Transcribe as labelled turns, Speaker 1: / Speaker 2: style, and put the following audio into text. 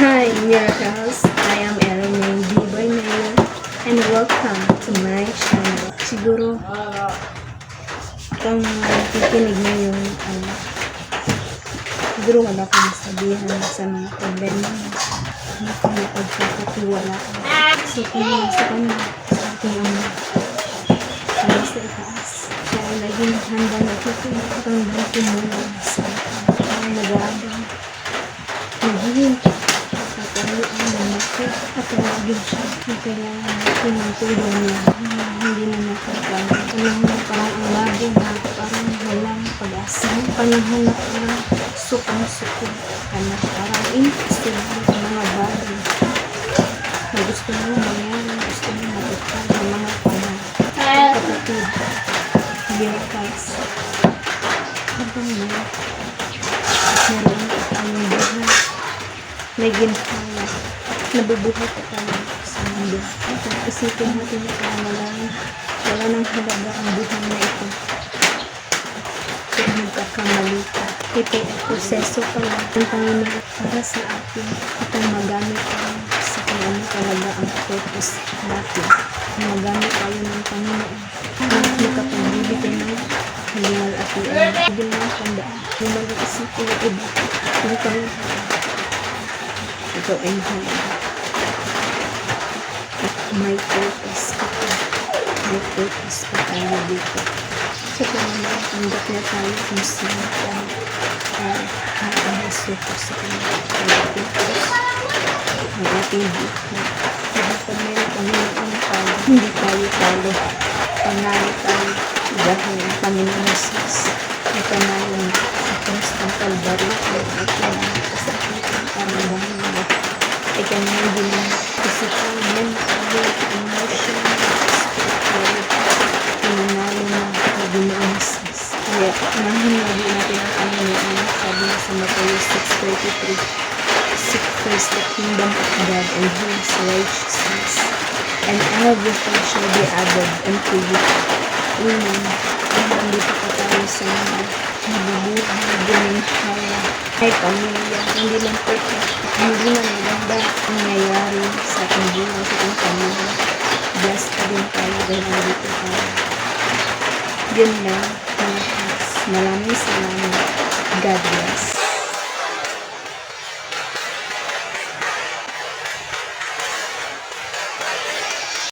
Speaker 1: Hi, Miracles. I am Erin May Boy Mayor and welcome to my channel. Siguro, kung nakikinig mo yung ano, siguro wala kang sabihan sa mga problema mo. Hindi ka makapagkakatiwala. So, kung sa kanya, sa ating ama, kaya sa itaas, ay laging handa na tutulungan tumulong sa na natin at laging siya na kailangan natin ng tulong niya na hindi na nakakala. Panahon na parang ang lagi na parang walang pag-asa. Panahon na parang sukang-sukong ka na parang imposible ang mga bagay na gusto mo mangyari, gusto mo matupad ng mga panahon. Kapatid, miracles. Habang may meron ang buhay may ginhawa nabubuhay ka tayo sa mundo. At isipin natin na wala wala nang halaga ang buhay na ito. Kung magkakamali ka ito ay proseso pa lang ng Panginoon para sa atin. Itong magamit tayo sa kung ano talaga ang purpose natin. Magamit tayo ng Panginoon. Na makapagbibig tayo ng halingal at iyan hindi mo tandaan. Yung mag-isipin yung iba. Kung tayo ito ay mahalaga. at may purpose ka pa. May purpose pa tayo dito so kung tanggap na tayo kung sino tayo ay nakahasyo ko sa kanya ang purpose ang ating buhay dahil pag meron Panginoon tayo. Hindi tayo talo. Panalo tayo dahil ang Panginoon Jesus ay panalo na sa cross ng Calvary. Ay kailangan ating pamamahan mo ay kanyang unahin lagi natin ang Panginoon sabi niya sa Matthew 6.33 Seek first the kingdom of God and His righteousness and everything shall be added unto you. Amen. Kung nandito pa tayo sa mga nabubuhay, ginhawa, ay pamilya, hindi lang perfect, hindi na maganda ang nangyayari sa ating buhay, sa ating pamilya. Blessed pa din tayo dahil nandito tayo. Yun lang. Maraming salamat. God bless.